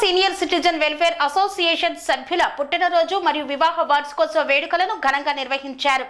Senior citizen welfare association సభ్యుల పుట్టినరోజు మరియు వివాహ వార్షికోత్సవ వేడుకలను ఘనంగా నిర్వహించారు.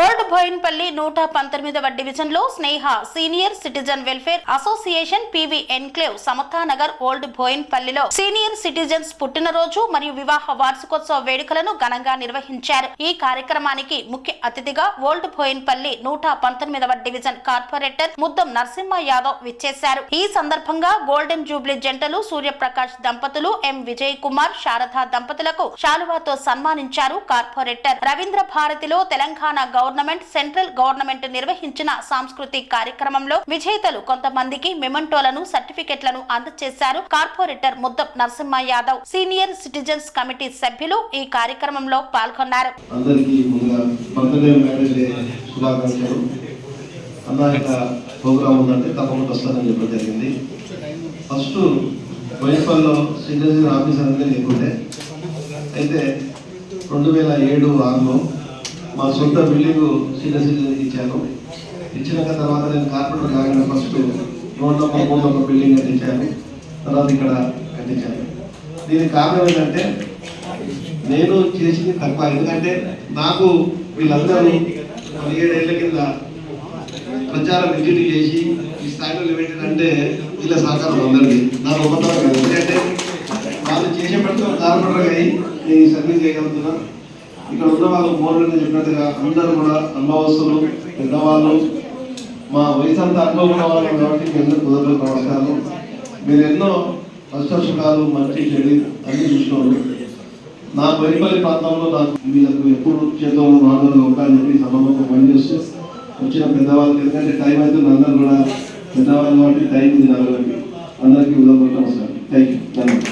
ఓల్డ్ బోయిన్పల్లి నూట పంతొమ్మిదవ డివిజన్లో Sneha senior citizen welfare association PV enclave Samathanagar old బోయిన్పల్లిలో senior citizens పుట్టినరోజు మరియు వివాహ వార్షికోత్సవ వేడుకలను ఘనంగా నిర్వహించారు. ఈ కార్యక్రమానికి ముఖ్య అతిథిగా ఓల్డ్ బోయిన్పల్లి నూట పంతొమ్మిదవ డివిజన్ కార్పొరేటర్ ముద్దం నరసింహ యాదవ్ విచ్చేశారు. ఈ సందర్భంగా గోల్డెన్ జూబ్లీ జంటలు సూర్యప్రకాష్ దంపతులు ఎం విజయ్ కుమార్ శారద దంపతులకు శాలువాతో సన్మానించారు కార్పొరేటర్. రవీంద్ర భారతిలో తెలంగాణ గవర్నమెంట్ సెంట్రల్ గవర్నమెంట్ నిర్వహించిన సాంస్కృతిక కార్యక్రమంలో విజేతలు కొంతమందికి మెమంటోలను సర్టిఫికెట్లను అందజేశారు corporator Muddam Narasimha Yadav senior citizens committee సభ్యులు ఈ కార్యక్రమంలో పాల్గొన్నారు. అందరికీ ప్రోగ్రామ్ ఉందంటే తప్పకుండా వస్తానని చెప్పడం జరిగింది. ఫస్ట్ బోయపల్లిలో సిటిజన్ ఆఫీసర్ అనేది లేకుండే అయితే రెండు వేల ఏడు ఆరులో మా సొంత బిల్డింగ్ సిటిజన్ ఇచ్చాను. ఇచ్చినాక తర్వాత నేను కార్పొరేటర్ కాగానే ఫస్ట్ రోడ్ నెంబర్ మూడు నెంబర్ బిల్డింగ్ కట్టించాను. తర్వాత ఇక్కడ కట్టించాను. దీనికి కారణం ఏంటంటే నేను చేసింది తక్కువ. ఎందుకంటే నాకు వీళ్ళందరూ పదిహేడేళ్ళ కింద ప్రచారం విజిట్ చేసి ఈ స్థాయిలో నిలబెట్టినంటే వీళ్ళ సహకారం అందరికీ. నా గొప్పతనం ఎందుకంటే వాళ్ళు చేసేపటితో కార్పొరేటర్ అయ్యి నేను ఈ సర్వీస్ చేయగలుగుతున్నాను. ఇక్కడ ఉన్న వాళ్ళు మోర్లు చెప్పినట్టుగా అందరూ కూడా అనుభవస్తులు పెద్దవాళ్ళు మా వయసు అంతా అనుభవం ఉన్న వాళ్ళు కాబట్టి మీ అందరూ కుదరదు నమస్కారాలు. మీరు ఎన్నో కష్ట మంచి చెడు అన్ని చూసుకోండి. నా బరిపల్లి ప్రాంతంలో నాకు వీళ్ళకు ఎప్పుడు చేతుల్లో నాలుగు ఉంటాయని చెప్పి సభకు పనిచేస్తూ వచ్చిన పెద్దవాళ్ళకి ఎందుకంటే టైం అయితే అందరూ కూడా పెద్దవాళ్ళు కాబట్టి టైం తినాలి అందరికీ ఉదయం నమస్కారం. థ్యాంక్ యూ ధన్యవాదాలు